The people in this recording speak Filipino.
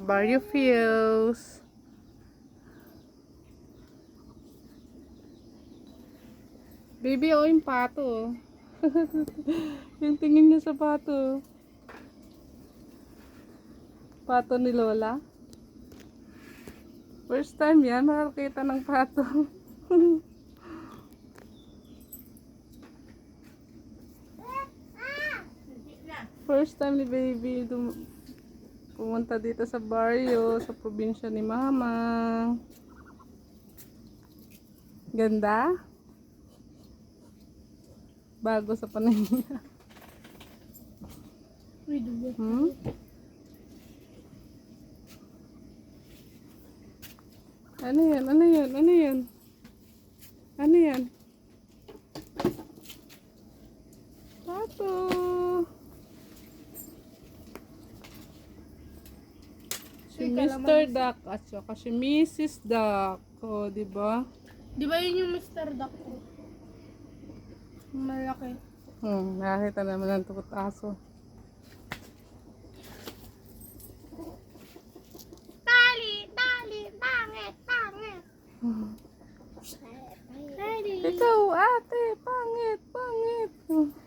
Barrio feels. Baby, oh, yung pato. yung tingin niya sa pato. Pato ni Lola. First time yan, makakita ng pato. First time ni baby pumunta dito sa barrio, sa probinsya ni mama. Ganda? Bago sa panahon niya. Hmm? Ano yan? Ano yan? Ano yan? Ano yan? Pato! Si Mr. Duck at saka si Mrs. Duck. O, di ba? Di ba yun yung Mr. Duck ko? Malaki. Hmm, nakakita naman ng tukot aso. Tali! Tali! Pangit! Pangit! Tali! Ikaw, ate, pangit, pangit.